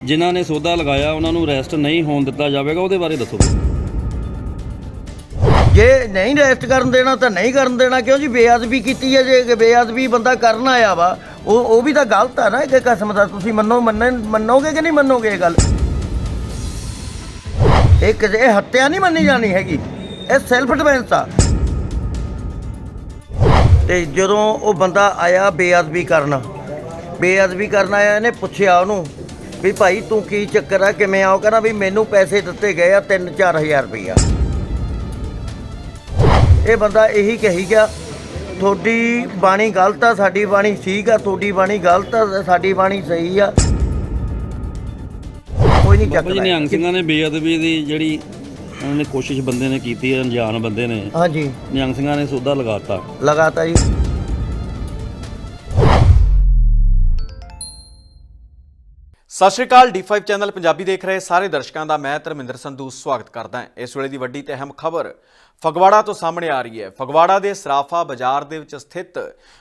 ਜਿਨ੍ਹਾਂ ਨੇ ਸੌਦਾ ਲਗਾਇਆ, ਉਹਨਾਂ ਨੂੰ ਰੈਸਟ ਨਹੀਂ ਹੋਣ ਦਿੱਤਾ ਜਾਵੇਗਾ, ਉਹਦੇ ਬਾਰੇ ਦੱਸੋ ਜੇ ਨਹੀਂ ਰੈਸਟ ਕਰਨ ਦੇਣਾ ਤਾਂ ਨਹੀਂ ਕਰਨ ਦੇਣਾ, ਕਿਉਂ ਜੀ? ਬੇਅਦਬੀ ਕੀਤੀ ਹੈ ਜੇ ਬੇਅਦਬੀ ਬੰਦਾ ਕਰਨ ਆਇਆ ਵਾ, ਉਹ ਉਹ ਵੀ ਤਾਂ ਗਲਤ ਆ ਨਾ ਇੱਕ ਕਸਮ ਦਾ। ਤੁਸੀਂ ਮੰਨੋ ਮੰਨਣ ਮੰਨੋਗੇ ਕਿ ਨਹੀਂ ਮੰਨੋਗੇ ਇਹ ਗੱਲ? ਇਹ ਕਿਸੇ ਹੱਤਿਆ ਨਹੀਂ ਮੰਨੀ ਜਾਣੀ ਹੈਗੀ। ਇਹ ਸੈਲਫ ਡਿਫੈਂਸ ਆ। ਤੇ ਜਦੋਂ ਉਹ ਬੰਦਾ ਆਇਆ ਬੇਅਦਬੀ ਕਰਨ ਬੇਅਦਬੀ ਕਰਨ ਆਇਆ, ਇਹਨੇ ਪੁੱਛਿਆ ਉਹਨੂੰ ਵੀ ਭਾਈ ਤੂੰ ਕੀ ਚੱਕਰ ਆ? ਕਿਵੇਂ ਆ? ਉਹ ਕਹਿੰਦਾ ਵੀ ਮੈਨੂੰ ਪੈਸੇ ਦਿੱਤੇ ਗਏ ਆ 3-4000 ਰੁਪਈਆ। ਇਹ ਬੰਦਾ ਇਹੀ ਕਹੀ ਗਿਆ ਤੁਹਾਡੀ ਬਾਣੀ ਗਲਤ ਆ ਸਾਡੀ ਬਾਣੀ ਠੀਕ ਆ ਤੁਹਾਡੀ ਬਾਣੀ ਗਲਤ ਆ ਸਾਡੀ ਬਾਣੀ ਸਹੀ ਆ। ਕੋਈ ਨਹੀਂ ਬਾਬਾ ਜੀ ਚੱਕਦਾ ਨਿਹੰਗ ਸਿੰਘਾਂ ਨੇ ਬੇਅਦਬੀ ਦੀ ਜਿਹੜੀ ਉਹਨਾਂ ਨੇ ਕੋਸ਼ਿਸ਼ ਬੰਦੇ ਨੇ ਕੀਤੀ ਹੈ ਅਣਜਾਣ ਬੰਦੇ ਨੇ ਹਾਂਜੀ। ਨਿਹੰਗ ਸਿੰਘਾਂ ਨੇ ਸੌਦਾ ਲਗਾਤਾ ਲਗਾਤਾ ਜੀ। ਸਤਿ ਸ਼੍ਰੀ ਅਕਾਲ D5 ਚੈਨਲ ਪੰਜਾਬੀ ਦੇਖ ਰਹੇ ਸਾਰੇ ਦਰਸ਼ਕਾਂ ਦਾ, ਮੈਂ ਧਰਮਿੰਦਰ ਸੰਧੂ ਸਵਾਗਤ ਕਰਦਾ ਹਾਂ। ਇਸ ਵੇਲੇ ਦੀ ਵੱਡੀ ਤੇ ਅਹਿਮ ਖਬਰ, ਫਗਵਾੜਾ ਤੋਂ ਸਾਹਮਣੇ ਆ ਰਹੀ ਹੈ। ਫਗਵਾੜਾ ਦੇ ਸਰਾਫਾ ਬਾਜ਼ਾਰ ਦੇ ਵਿੱਚ ਸਥਿਤ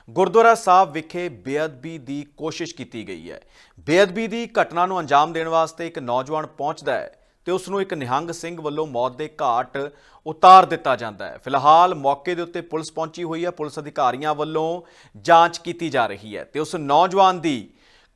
ਗੁਰਦੁਆਰਾ ਸਾਹਿਬ ਵਿਖੇ ਬੇਅਦਬੀ ਦੀ ਕੋਸ਼ਿਸ਼ ਕੀਤੀ ਗਈ ਹੈ। ਬੇਅਦਬੀ ਦੀ ਘਟਨਾ ਨੂੰ ਅੰਜਾਮ ਦੇਣ ਵਾਸਤੇ ਇੱਕ ਨੌਜਵਾਨ ਪਹੁੰਚਦਾ ਹੈ ਤੇ ਉਸ ਨੂੰ ਇੱਕ ਨਿਹੰਗ ਸਿੰਘ ਵੱਲੋਂ ਮੌਤ ਦੇ ਘਾਟ ਉਤਾਰ ਦਿੱਤਾ ਜਾਂਦਾ ਹੈ। ਫਿਲਹਾਲ ਮੌਕੇ ਦੇ ਉੱਤੇ ਪੁਲਿਸ ਪਹੁੰਚੀ ਹੋਈ ਹੈ। ਪੁਲਿਸ ਅਧਿਕਾਰੀਆਂ ਵੱਲੋਂ ਜਾਂਚ ਕੀਤੀ ਜਾ ਰਹੀ ਹੈ ਤੇ ਉਸ ਨੌਜਵਾਨ ਦੀ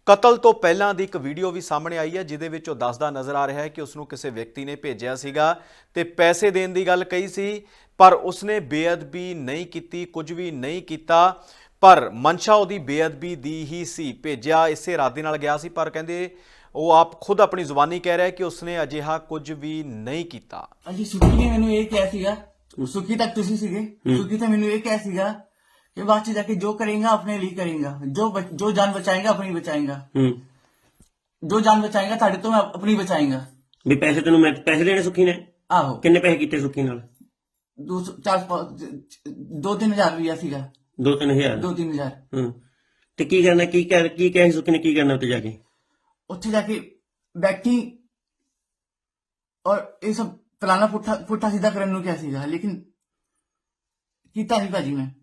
ਕਤਲ ਤੋਂ ਪਹਿਲਾਂ ਦੀ ਇੱਕ ਵੀਡੀਓ ਵੀ ਸਾਹਮਣੇ ਆਈ ਹੈ ਜਿਹਦੇ ਵਿੱਚ ਉਹ ਦੱਸਦਾ ਨਜ਼ਰ ਆ ਰਿਹਾ ਹੈ ਕਿ ਉਸ ਨੂੰ ਕਿਸੇ ਵਿਅਕਤੀ ਨੇ ਭੇਜਿਆ ਸੀਗਾ ਤੇ ਪੈਸੇ ਦੇਣ ਦੀ ਗੱਲ ਕਹੀ ਸੀ ਪਰ ਉਸਨੇ ਬੇਅਦਬੀ ਨਹੀਂ ਕੀਤੀ ਕੁਝ ਵੀ ਨਹੀਂ ਕੀਤਾ। ਪਰ ਮਨਸ਼ਾ ਉਹਦੀ ਬੇਅਦਬੀ ਦੀ ਹੀ ਸੀ ਭੇਜਿਆ ਇਸੇ ਇਰਾਦੇ ਨਾਲ ਗਿਆ ਸੀ ਪਰ ਕਹਿੰਦੇ ਉਹ ਆਪ ਖੁਦ ਆਪਣੀ ਜ਼ੁਬਾਨੀ ਕਹਿ ਰਿਹਾ ਹੈ ਕਿ ਉਸਨੇ ਅਜਿਹਾ ਕੁਝ ਵੀ ਨਹੀਂ ਕੀਤਾ। ਹਾਂਜੀ ਸੁੱਖੀ ਨੇ ਮੈਨੂੰ ਇਹ ਕਿਹਾ ਸੀਗਾ। ਸੁੱਖੀ ਤੱਕ ਤੁਸੀਂ ਸੀਗੇ? ਸੁੱਖੀ ਤਾਂ ਮੈਨੂੰ ਇਹ ਕਿਹਾ ਸੀਗਾ ਬਾਅਦ ਚ ਜਾ ਕੇ ਜੋ ਕਰੇਗਾ ਆਪਣੇ ਲਈ ਕਰੇਗਾ। ਜੋ ਜੋ ਜਾਨ ਬਚਾਏਗਾ ਆਪਣੀ ਬਚਾਏਗਾ। ਹੂੰ। ਜੋ ਜਾਨ ਬਚਾਏਗਾ ਤੁਹਾਡੇ ਤੋਂ ਮੈਂ ਆਪਣੀ ਬਚਾਏਗਾ। ਵੀ ਪੈਸੇ ਤੈਨੂੰ ਮੈਂ ਪੈਸੇ ਦੇਣੇ ਸੁੱਖੀ ਨੇ? ਆਹੋ। ਕਿੰਨੇ ਪੈਸੇ ਕੀਤੇ ਸੁੱਖੀ ਨਾਲ? ਦੋ ਸੌ- ਚਾਰ ਪੰਜ- ਦੋ ਤਿੰਨ ਹਜ਼ਾਰ ਰੁਪਇਆ ਸੀਗਾ। 2-3000 ਦੋ ਤਿੰਨ ਹਜ਼ਾਰ। ਹੂੰ। ਤੇ ਕੀ ਕਰਨਾ ਕੀ ਕਰ ਕੀ ਕਹੇ ਸੁੱਖੀ ਨੇ ਕੀ ਕਰਨਾ ਉੱਤੇ ਜਾ ਕੇ? ਉੱਥੇ ਜਾ ਕੇ ਬੈਠੀ ਔਰ ਇਹ ਸਭ ਫਲਾਣਾ ਪੁੱਠਾ ਪੁੱਠਾ ਸਿੱਧਾ ਕਰਨ ਨੂੰ ਕਿਹਾ ਸੀਗਾ ਲੇਕਿਨ ਕੀਤਾ ਨਹੀਂ ਭਾਜੀ ਮੈਂ।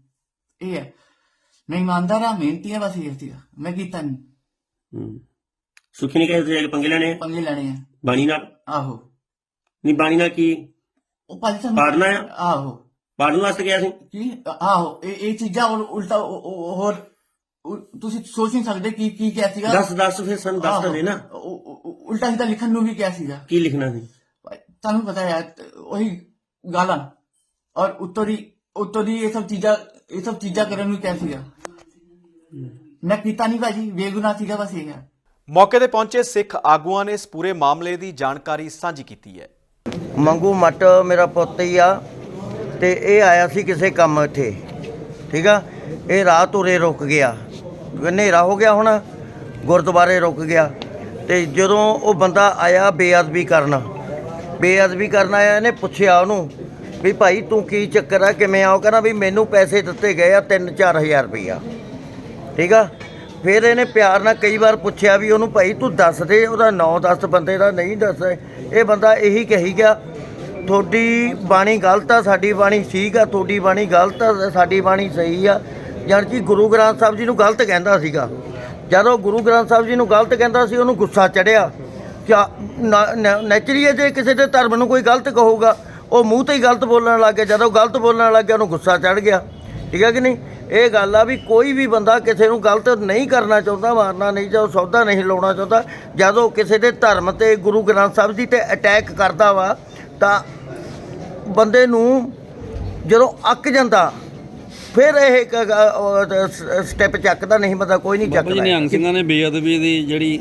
ਇਹ ਹੈ। ਮੈਂ ਇਮਾਨਦਾਰ ਆ ਮਿਹਨਤੀ ਆ ਬਸ ਇਹ ਸੀਗਾ ਮੈਂ ਕੀਤਾ ਨਹੀਂ। ਹੂੰ। ਸੁੱਖੀ ਨੇ ਕਹੇ ਜਾ ਕੇ ਪੰਗੇ ਲੈਣੇ ਆ? ਪੰਗੇ ਲੈਣੇ ਆ। ਬਾਣੀ ਨਾਲ? ਆਹੋ। ਨਹੀਂ ਬਾਣੀ ਨਾਲ ਕੀ? ਉਹ ਭਾਜੀ ਸਾਨੂੰ ਪਾੜਨਾ ਆ? ਆਹੋ। ਪਾੜਨ ਵਾਸਤੇ ਗਿਆ ਸੀ? ਕੀ? ਆਹੋ। ਇਹ ਇਹ ਚੀਜ਼ਾਂ ਉਲਟਾ ਉਹ- ਉਹ- ਹੋਰ ਤੁਸੀਂ ਸੋਚ ਨਹੀਂ ਸਕਦੇ ਕੀ ਕੀ ਕਿਹਾ ਸੀਗਾ? ਦੱਸ ਦੱਸ ਫਿਰ ਸਾਨੂੰ ਦੱਸ ਤਾਂ ਦੇ ਨਾ। ਆਹੋ, ਉ- ਉ- ਉਲਟਾ ਸਿੱਧਾ ਲਿਖਣ ਨੂੰ ਵੀ ਕਿਹਾ ਸੀਗਾ। ਕੀ ਲਿਖਣਾ ਸੀ? ਤੁਹਾਨੂੰ ਪਤਾ ਹੈ ਉਹੀ ਗਾਲਾਂ ਔਰ ਉੱਤੋਂ ਦੀ ਉੱਤੋਂ ਦੀ ਇਹ ਸਭ ਚੀਜ਼ਾਂ ਇਹ ਸਭ ਚੀਜ਼ਾਂ ਕਰਨ ਨੂੰ ਕਿਹਾ ਸੀਗਾ। ਮੈਂ ਕੀਤਾ ਨਹੀਂ ਭਾਜੀ ਬੇਗੁਨਾਹ ਸੀਗਾ ਬਸ ਇਹ। ਹੈ ਮੌਕੇ ਤੇ ਪਹੁੰਚੇ ਸਿੱਖ ਆਗੂਆਂ ਨੇ ਇਸ ਪੂਰੇ ਮਾਮਲੇ ਦੀ ਜਾਣਕਾਰੀ ਸਾਂਝੀ ਕੀਤੀ ਹੈ। ਮੰਗੂ ਮੱਟ ਮੇਰਾ ਪੁੱਤ ਹੀ ਆ ਤੇ ਇਹ ਆਇਆ ਸੀ ਕਿਸੇ ਕੰਮ ਇੱਥੇ ਠੀਕ ਆ? ਇਹ ਰਾਤ ਉਰੇ ਰੁਕ ਗਿਆ। ਹਨੇਰਾ ਹੋ ਗਿਆ ਹੁਣ ਗੁਰਦੁਆਰੇ ਰੁਕ ਗਿਆ। ਤੇ ਜਦੋਂ ਉਹ ਬੰਦਾ ਆਇਆ ਬੇਅਦਬੀ ਕਰਨ ਬੇਅਦਬੀ ਕਰਨ ਆਇਆ ਇਹਨੇ ਪੁੱਛਿਆ ਉਹਨੂੰ ਵੀ ਭਾਈ ਤੂੰ ਕੀ ਚੱਕਰ ਆ? ਕਿਵੇਂ ਆ? ਕਹਿੰਦਾ ਵੀ ਮੈਨੂੰ ਪੈਸੇ ਦਿੱਤੇ ਗਏ ਆ 3-4000 ਰੁਪਈਆ। ਠੀਕ ਆ? ਫਿਰ ਇਹਨੇ ਪਿਆਰ ਨਾਲ ਕਈ ਵਾਰ ਪੁੱਛਿਆ ਵੀ ਉਹਨੂੰ, ਭਾਈ ਤੂੰ ਦੱਸ ਦੇ, ਉਹਦਾ ਨਾਂ ਦੱਸ, ਬੰਦੇ ਦਾ ਨਹੀਂ ਦੱਸ ਇਹ ਬੰਦਾ ਇਹੀ ਕਹੀ ਗਿਆ, ਤੁਹਾਡੀ ਬਾਣੀ ਗਲਤ ਆ, ਸਾਡੀ ਬਾਣੀ ਠੀਕ ਆ, ਤੁਹਾਡੀ ਬਾਣੀ ਗਲਤ ਆ, ਸਾਡੀ ਬਾਣੀ ਸਹੀ ਆ। ਜਾਣੀ ਕਿ ਗੁਰੂ ਗ੍ਰੰਥ ਸਾਹਿਬ ਜੀ ਨੂੰ ਗਲਤ ਕਹਿੰਦਾ ਸੀਗਾ। ਜਦੋਂ ਗੁਰੂ ਗ੍ਰੰਥ ਸਾਹਿਬ ਜੀ ਨੂੰ ਗਲਤ ਕਹਿੰਦਾ ਸੀ, ਉਹਨੂੰ ਗੁੱਸਾ ਚੜਿਆ। ਕਿਆ ਨੈਚੁਰਲੀ ਹੈ ਜੇ ਕਿਸੇ ਦੇ ਧਰਮ ਨੂੰ ਕੋਈ ਗਲਤ ਕਹੂਗਾ ਉਹ ਮੂੰਹ ਤੇ ਹੀ ਗਲਤ ਬੋਲਣ ਲੱਗ ਗਿਆ ਜਦੋਂ ਗਲਤ ਬੋਲਣ ਲੱਗ ਗਿਆ ਉਹਨੂੰ ਗੁੱਸਾ ਚੜ ਗਿਆ। ਠੀਕ ਹੈ ਕਿ ਨਹੀਂ? ਇਹ ਗੱਲ ਆ ਵੀ ਕੋਈ ਵੀ ਬੰਦਾ ਕਿਸੇ ਨੂੰ ਗਲਤ ਨਹੀਂ ਕਰਨਾ ਚਾਹੁੰਦਾ ਮਾਰਨਾ ਨਹੀਂ ਚਾਹੁੰਦਾ ਸੌਦਾ ਨਹੀਂ ਲਾਉਣਾ ਚਾਹੁੰਦਾ ਜਦੋਂ ਕਿਸੇ ਦੇ ਧਰਮ ਤੇ ਗੁਰੂ ਗ੍ਰੰਥ ਸਾਹਿਬ ਜੀ ਤੇ ਅਟੈਕ ਕਰਦਾ ਵਾ ਤਾਂ ਬੰਦੇ ਨੂੰ ਜਦੋਂ ਅੱਕ ਜਾਂਦਾ ਫਿਰ ਇਹ ਸਟੈਪ ਚੱਕਦਾ ਨਹੀਂ ਬੰਦਾ ਕੋਈ ਨਹੀਂ ਬਾਬਾ ਜੀ ਚੱਕਦਾ। ਨਿਹੰਗ ਸਿੰਘਾਂ ਨੇ ਬੇਅਦਬੀ ਦੀ ਜਿਹੜੀ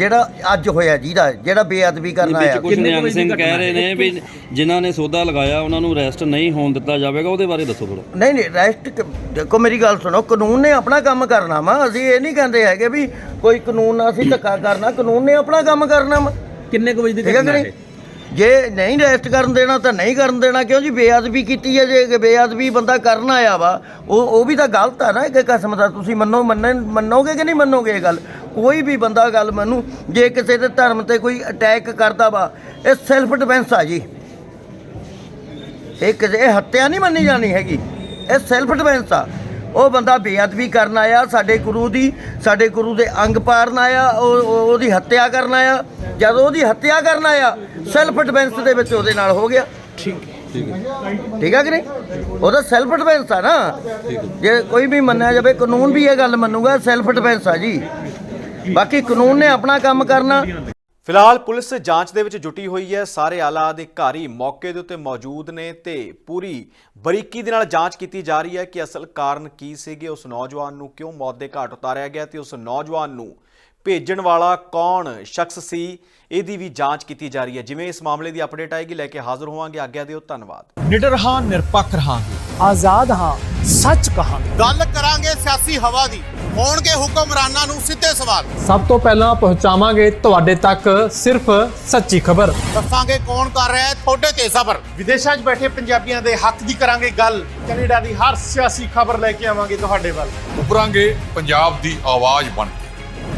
ਜਿਹੜਾ ਅੱਜ ਹੋਇਆ ਜਿਹਦਾ ਜਿਹੜਾ ਬੇਅਦਬੀ ਕਰਨ ਵਿੱਚ ਆਇਆ। ਕੁਝ ਨਿਹੰਗ ਸਿੰਘ ਕਹਿ ਰਹੇ ਨੇ ਵੀ ਜਿਨ੍ਹਾਂ ਨੇ ਸੌਦਾ ਲਗਾਇਆ ਉਹਨਾਂ ਨੂੰ ਅਰੈਸਟ ਨਹੀਂ ਹੋਣ ਦਿੱਤਾ ਜਾਵੇਗਾ ਉਹਦੇ ਬਾਰੇ ਦੱਸੋ ਥੋੜਾ ਨਹੀਂ ਨਹੀਂ ਰੈਸਟ ਦੇਖੋ ਮੇਰੀ ਗੱਲ ਸੁਣੋ ਕਾਨੂੰਨ ਨੇ ਆਪਣਾ ਕੰਮ ਕਰਨਾ ਵਾ। ਅਸੀਂ ਇਹ ਨਹੀਂ ਕਹਿੰਦੇ ਹੈਗੇ ਵੀ ਕੋਈ ਕਾਨੂੰਨ ਨਾਲ ਅਸੀਂ ਧੱਕਾ ਕਰਨਾ ਕਾਨੂੰਨ ਨੇ ਆਪਣਾ ਕੰਮ ਕਰਨਾ ਵਾ। ਕਿੰਨੇ ਕੁ ਵਜੇ ਦੀ ਠੀਕ ਹੈ ਕਿ ਘਟਨਾ ਨਹੀਂ? ਹੈ ਜੇ ਨਹੀਂ ਰੈਸਟ ਕਰਨ ਦੇਣਾ ਤਾਂ ਨਹੀਂ ਕਰਨ ਦੇਣਾ ਕਿਉਂ ਜੀ? ਬੇਅਦਬੀ ਕੀਤੀ ਹੈ ਜੇ ਬੇਅਦਬੀ ਬੰਦਾ ਕਰਨ ਆਇਆ ਵਾ ਉਹ ਉਹ ਵੀ ਤਾਂ ਗਲਤ ਆ ਨਾ ਇੱਕ ਕਿਸਮ ਦਾ। ਤੁਸੀਂ ਮੰਨੋ ਮੰਨਣ ਮੰਨੋਗੇ ਕਿ ਨਹੀਂ ਮੰਨੋਗੇ ਇਹ ਗੱਲ? ਕੋਈ ਵੀ ਬੰਦਾ ਗੱਲ ਮੰਨੂ ਜੇ ਕਿਸੇ ਦੇ ਧਰਮ ਤੇ ਕੋਈ ਅਟੈਕ ਕਰਦਾ ਵਾ ਇਹ ਸੈਲਫ ਡਿਫੈਂਸ ਆ ਜੀ। ਇਹ ਕਿਸੇ ਇਹ ਹੱਤਿਆ ਨਹੀਂ ਮੰਨੀ ਜਾਣੀ ਹੈਗੀ। ਇਹ ਸੈਲਫ ਡਿਫੈਂਸ ਆ। ਉਹ ਬੰਦਾ ਬੇਅਦਬੀ ਕਰਨ ਆਇਆ ਸਾਡੇ ਗੁਰੂ ਦੀ ਸਾਡੇ ਗੁਰੂ ਦੇ ਅੰਗ ਪਾੜਨ ਆਇਆ ਉਹ ਉਹ- ਉਹਦੀ ਹੱਤਿਆ ਕਰਨ ਆਇਆ। ਜਦੋਂ ਉਹਦੀ ਹੱਤਿਆ ਕਰਨ ਆਇਆ ਸੈਲਫ ਡਿਫੈਂਸ ਦੇ ਵਿੱਚ ਉਹਦੇ ਨਾਲ ਹੋ ਗਿਆ। ਠੀਕ ਠੀਕ ਆ ਕਿ ਨਹੀਂ? ਉਹਦਾ ਸੈਲਫ ਡਿਫੈਂਸ ਆ ਨਾ। ਜੇ ਕੋਈ ਵੀ ਮੰਨਿਆ ਜਾਵੇ ਕਾਨੂੰਨ ਵੀ ਇਹ ਗੱਲ ਮੰਨੂਗਾ ਸੈਲਫ ਡਿਫੈਂਸ ਆ ਜੀ। ਬਾਕੀ ਕਾਨੂੰਨ ਨੇ ਆਪਣਾ ਕੰਮ ਕਰਨਾ। ਫਿਲਹਾਲ ਪੁਲਿਸ ਜਾਂਚ ਦੇ ਵਿੱਚ ਜੁਟੀ ਹੋਈ ਹੈ। ਸਾਰੇ ਆਲਾ ਅਧਿਕਾਰੀ ਮੌਕੇ ਦੇ ਉੱਤੇ ਮੌਜੂਦ ਨੇ ਤੇ ਪੂਰੀ ਬਰੀਕੀ ਦੇ ਨਾਲ ਜਾਂਚ ਕੀਤੀ ਜਾ ਰਹੀ ਹੈ ਕਿ ਅਸਲ ਕਾਰਨ ਕੀ ਸੀਗੇ। ਉਸ ਨੌਜਵਾਨ ਨੂੰ ਕਿਉਂ ਮੌਤ ਦੇ ਘਾਟ ਉਤਾਰਿਆ ਗਿਆ ਤੇ ਉਸ ਨੌਜਵਾਨ ਨੂੰ ਭੇਜਣ ਵਾਲਾ ਕੌਣ ਸ਼ਖਸ ਸੀ ਇਹਦੀ ਵੀ ਜਾਂਚ ਕੀਤੀ ਜਾ ਰਹੀ ਹੈ। ਜਿਵੇਂ ਇਸ ਮਾਮਲੇ ਦੀ ਅਪਡੇਟ ਆਏਗੀ ਲੈ ਕੇ ਹਾਜ਼ਰ ਹੋਵਾਂਗੇ। ਆਗਿਆ ਦਿਓ ਧੰਨਵਾਦ। ਨਿਡਰ ਹਾਂ ਨਿਰਪੱਖ ਰਹਾਂਗੇ। ਆਜ਼ਾਦ ਹਾਂ ਸੱਚ ਕਹਾਂਗੇ। ਗੱਲ ਕਰਾਂਗੇ ਸਿਆਸੀ ਹਵਾ ਦੀ। ਹੋਣਗੇ ਹੁਕਮਰਾਨਾਂ ਨੂੰ ਸਿੱਧੇ ਸਵਾਲ। ਸਭ ਤੋਂ ਪਹਿਲਾਂ ਪਹੁੰਚਾਵਾਂਗੇ ਤੁਹਾਡੇ ਤੱਕ ਸਿਰਫ ਸੱਚੀ ਖਬਰ। ਦੱਸਾਂਗੇ ਕੌਣ ਕਰ ਰਿਹਾ ਹੈ ਤੁਹਾਡੇ ਤੇ ਸਬਰ। ਵਿਦੇਸ਼ਾਂ 'ਚ ਬੈਠੇ ਪੰਜਾਬੀਆਂ ਦੇ ਹੱਕ ਦੀ ਕਰਾਂਗੇ ਗੱਲ। ਕੈਨੇਡਾ ਦੀ ਹਰ ਸਿਆਸੀ ਖਬਰ ਲੈ ਕੇ ਆਵਾਂਗੇ ਤੁਹਾਡੇ ਵੱਲ। ਉਭਰਾਂਗੇ ਪੰਜਾਬ ਦੀ ਆਵਾਜ਼ ਬਣ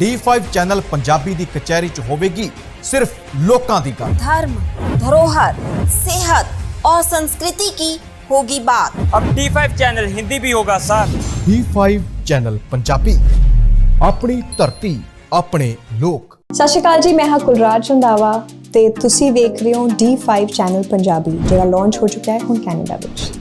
D5 ਚੈਨਲ ਪੰਜਾਬੀ ਦੀ ਕਚਹਿਰੀ 'ਚ ਹੋਵੇਗੀ ਸਿਰਫ ਲੋਕਾਂ ਦੀ ਗੱਲ धर्म धरोहर सेहत और संस्कृति की होगी बात ਅਬ D5 ਚੈਨਲ ਹਿੰਦੀ ਵੀ ਹੋਗਾ ਸਰ D5 ਚੈਨਲ ਪੰਜਾਬੀ ਆਪਣੀ ਧਰਤੀ ਆਪਣੇ ਲੋਕ ਸਤਿ ਸ਼੍ਰੀ ਅਕਾਲ ਜੀ ਮੈਂ ਹਾਂ ਕੁਲਰਾਜ ਰੰਦਾਵਾ ਤੇ ਤੁਸੀਂ ਵੇਖ ਰਹੇ ਹੋ D5 ਚੈਨਲ ਪੰਜਾਬੀ ਜਿਹੜਾ ਲਾਂਚ ਹੋ ਚੁੱਕਾ ਹੈ ਹੁਣ ਕੈਨੇਡਾ ਵਿੱਚ